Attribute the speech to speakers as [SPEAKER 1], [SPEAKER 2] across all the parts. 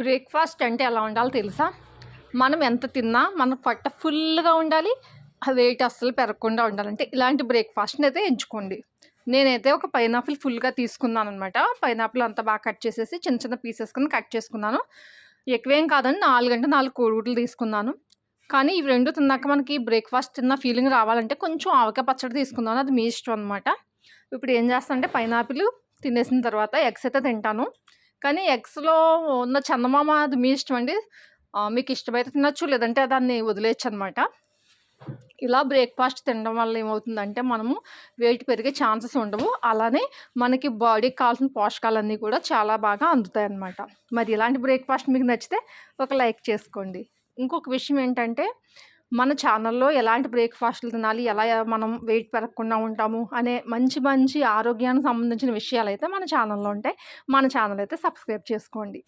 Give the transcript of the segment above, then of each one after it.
[SPEAKER 1] Breakfast అంటే ఎలా ఉండాలో తెలుసా? మనం ఎంత తిన్నా మన పొట్ట ఫుల్గా ఉండాలి ఆ వెయిట్ అస్సలు పెరగకుండా ఉండాలంటే ఇలాంటి బ్రేక్ఫాస్ట్ని అయితే ఎంచుకోండి. నేనైతే ఒక పైనాపిల్ ఫుల్గా తీసుకున్నాను అనమాట పైనాపిల్ అంతా బాగా కట్ చేసేసి చిన్న చిన్న పీసెస్ కింద కట్ చేసుకున్నాను. ఎక్కువేం కాదండి నాలుగు అంటే నాలుగు కోడిగుడ్లు తీసుకున్నాను. కానీ ఇవి రెండు తిన్నాక మనకి బ్రేక్ఫాస్ట్ తిన్న ఫీలింగ్ రావాలంటే కొంచెం ఆవకాయ పచ్చడి తీసుకున్నాను. అది మీ ఇష్టం అనమాట ఇప్పుడు ఏం చేస్తానంటే పైనాపిల్ తినేసిన తర్వాత ఎగ్స్ అయితే తింటాను. కానీ ఎగ్స్లో ఉన్న చందమామ అది మీ ఇష్టం అండి మీకు ఇష్టమైతే తినచ్చు లేదంటే దాన్ని వదిలేయచ్చు అనమాట ఇలా బ్రేక్ఫాస్ట్ తినడం వల్ల ఏమవుతుందంటే మనము వెయిట్ పెరిగే ఛాన్సెస్ ఉండవు. అలానే మనకి బాడీకి కావాల్సిన పోషకాలన్నీ కూడా చాలా బాగా అందుతాయి అన్నమాట మరి ఇలాంటి బ్రేక్ఫాస్ట్ మీకు నచ్చితే ఒక లైక్ చేసుకోండి. ఇంకొక విషయం ఏంటంటే మన ఛానల్లో ఎలాంటి బ్రేక్ఫాస్ట్లు తినాలి ఎలా మనం వెయిట్ పెరగకుండా ఉంటాము అనే మంచి మంచి ఆరోగ్యానికి సంబంధించిన విషయాలు అయితే మన ఛానల్లో ఉంటాయి. మన ఛానల్ అయితే సబ్స్క్రైబ్ చేసుకోండి.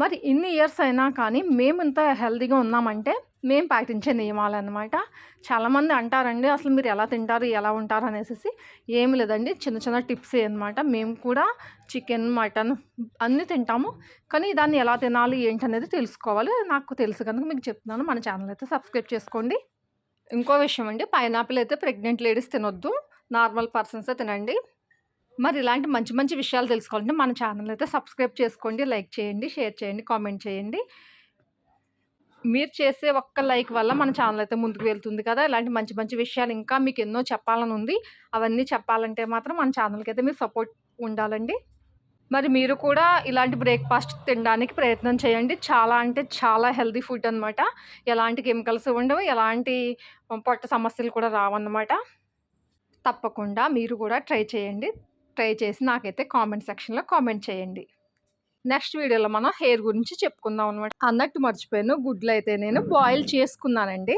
[SPEAKER 1] మరి ఇన్ని ఇయర్స్ అయినా కానీ మేము ఇంత హెల్తీగా ఉన్నామంటే మేము పాటించే నియమాలు అనమాట చాలామంది అంటారండి అసలు మీరు ఎలా తింటారు ఎలా ఉంటారు అనేసి ఏమి లేదండి చిన్న చిన్న టిప్స్ అనమాట మేము కూడా చికెన్ మటన్ అన్నీ తింటాము. కానీ దాన్ని ఎలా తినాలి ఏంటనేది తెలుసుకోవాలి. నాకు తెలుసు కనుక మీకు చెప్తున్నాను. మన ఛానల్ అయితే సబ్స్క్రైబ్ చేసుకోండి. ఇంకో విషయం అండి పైనాపిల్ అయితే ప్రెగ్నెంట్ లేడీస్ తినొద్దు. నార్మల్ పర్సన్సే తినండి. మరి ఇలాంటి మంచి మంచి విషయాలు తెలుసుకోవాలంటే మన ఛానల్ అయితే సబ్స్క్రైబ్ చేసుకోండి లైక్ చేయండి షేర్ చేయండి కామెంట్ చేయండి. మీరు చేసే ఒక్క లైక్ వల్ల మన ఛానల్ అయితే ముందుకు వెళ్తుంది కదా. ఇలాంటి మంచి మంచి విషయాలు ఇంకా మీకు ఎన్నో చెప్పాలని ఉంది. అవన్నీ చెప్పాలంటే మాత్రం మన ఛానల్కి అయితే మీరు సపోర్ట్ ఉండాలండి. మరి మీరు కూడా ఇలాంటి బ్రేక్ఫాస్ట్ తినడానికి ప్రయత్నం చేయండి. చాలా అంటే చాలా హెల్దీ ఫుడ్ అనమాట ఎలాంటి కెమికల్స్ ఉండవు ఎలాంటి పొట్ట సమస్యలు కూడా రావన్నమాట. తప్పకుండా మీరు కూడా ట్రై చేయండి. ట్రై చేసి నాకైతే కామెంట్ సెక్షన్లో కామెంట్ చేయండి. నెక్స్ట్ వీడియోలో మనం హెయిర్ గురించి చెప్పుకుందాం అనమాట అన్నట్టు మర్చిపోయాను. గుడ్లు అయితే నేను బాయిల్ చేసుకున్నానండి.